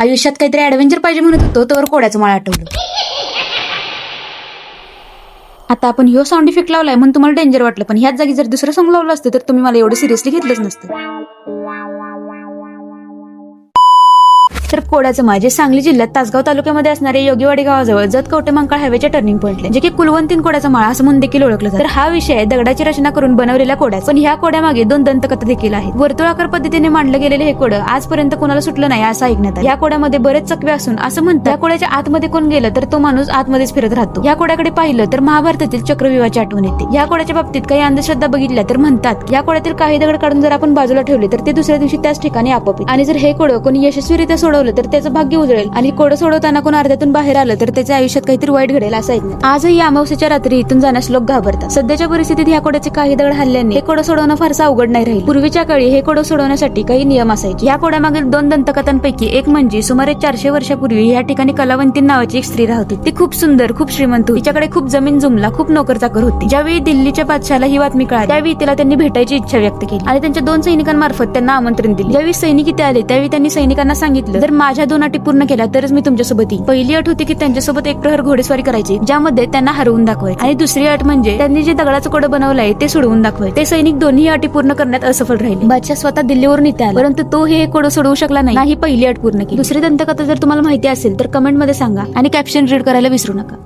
आयुष्यात काहीतरी ऍडव्हेंचर पाहिजे म्हणत होतो तर कोड्याचं मला आठवलं. आता आपण ह्यो साऊंड इफेक्ट लावलाय म्हणून तुम्हाला डेंजर वाटलं. पण ह्याच जागी जर दुसरं सॉंग लावलं असतं तर तुम्ही मला एवढं सिरियसली घेतलंच नसतं. तर कोड्याचं माझे सांगली जिल्ह्यात तासगाव तालुक्यामध्ये असणारे योगीवाडी गावाजवळ जत कवटे मंकाळ हायवेच्या टर्निंग पॉइंटला जे की कुलवंतीन कोड्याचा माळा असं म्हणून देखील ओळखलं तर हा विषय आहे दगडाची रचना करून बनवलेल्या कोड्याचा. पण ह्या कोड्यामागे दोन दंतकथा देखील आहेत. वर्तुळाकार पद्धतीने मांडलं गेलेले हे कोडं आजपर्यंत कोणाला सुटलं नाही असं ऐकण्यात आलं. या कोड्यामध्ये बरेच चकवे असून असं म्हणतात या कोड्याच्या आतमध्ये कोण गेलं तर तो माणूस आतमध्येच फिरत राहतो. या कोड्याकडे पाहिलं तर महाभारतातील चक्रव्यूहाची आठवण येते. या कोड्याच्या बाबतीत काही अंधश्रद्धा बघितल्या तर म्हणतात या कोड्यातील काही दगड काढून जर आपण बाजूला ठेवले तर ते दुसऱ्या दिवशी त्याच ठिकाणी आपोआप आणि जर हे कोडं कोणी यशस्वीरित्या सोडवलं तर त्याचं भाग्य उजळेल. आणि कोडं सोडवताना कोण अर्ध्यातून बाहेर आलं तर त्याच्या आयुष्यात काहीतरी वाईट घडेल असं ऐकण्यात आजही या अमावस्येच्या रात्री इथून जाण्यास लोक घाबरतात. सध्याच्या परिस्थितीत ह्या कोड्याचे काही दगड हल्ल्याने हे कोडं सोडवणं फारसं अवघड नाही राहील. पूर्वीच्या काळी हे कोडं सोडवण्यासाठी काही नियम असायचे. या कोड्यामागील दोन दंतकथांपैकी एक म्हणजे सुमारे चारशे वर्षापूर्वी या ठिकाणी कलावंती नावाची एक स्त्री राहत होती. ती खूप सुंदर खूप श्रीमंत तिच्याकडे खूप जमीन जुमला खूप नोकर चाकर होती. ज्यावेळी दिल्लीच्या बादशाला ही बातमी कळाली त्यावेळी तिला त्यांनी भेटायची इच्छा व्यक्त केली. आणि त्यांच्या दोन सैनिकांमार्फत त्यांना आमंत्रण दिले. ज्यावेळी सैनिक इथे आले त्यावेळी त्यांनी सैनिकांना सांगितलं जर माझ्या दोन अटी पूर्ण केल्या तरच मी तुमच्यासोबत येईल पहिली अट होती की त्यांच्यासोबत एक प्रहर घोडेस्वारी करायची ज्यामध्ये त्यांना हरवून दाखवाय आणि दुसरी अट म्हणजे त्यांनी जे दगडाचं कोडं बनवलंय ते सोडवून दाखवाय ते सैनिक दोन्ही अटी पूर्ण करण्यात असफल राहिले. बादशाह स्वतः दिल्लीवरून इथे आला. परंतु तो हे कोडं सोडवू शकला नाही. ही पहिली अट पूर्ण केली. दुसरी दंतकथा जर तुम्हाला माहिती असेल तर कमेंटमध्ये सांगा आणि कॅप्शन रीड करायला विसरू नका.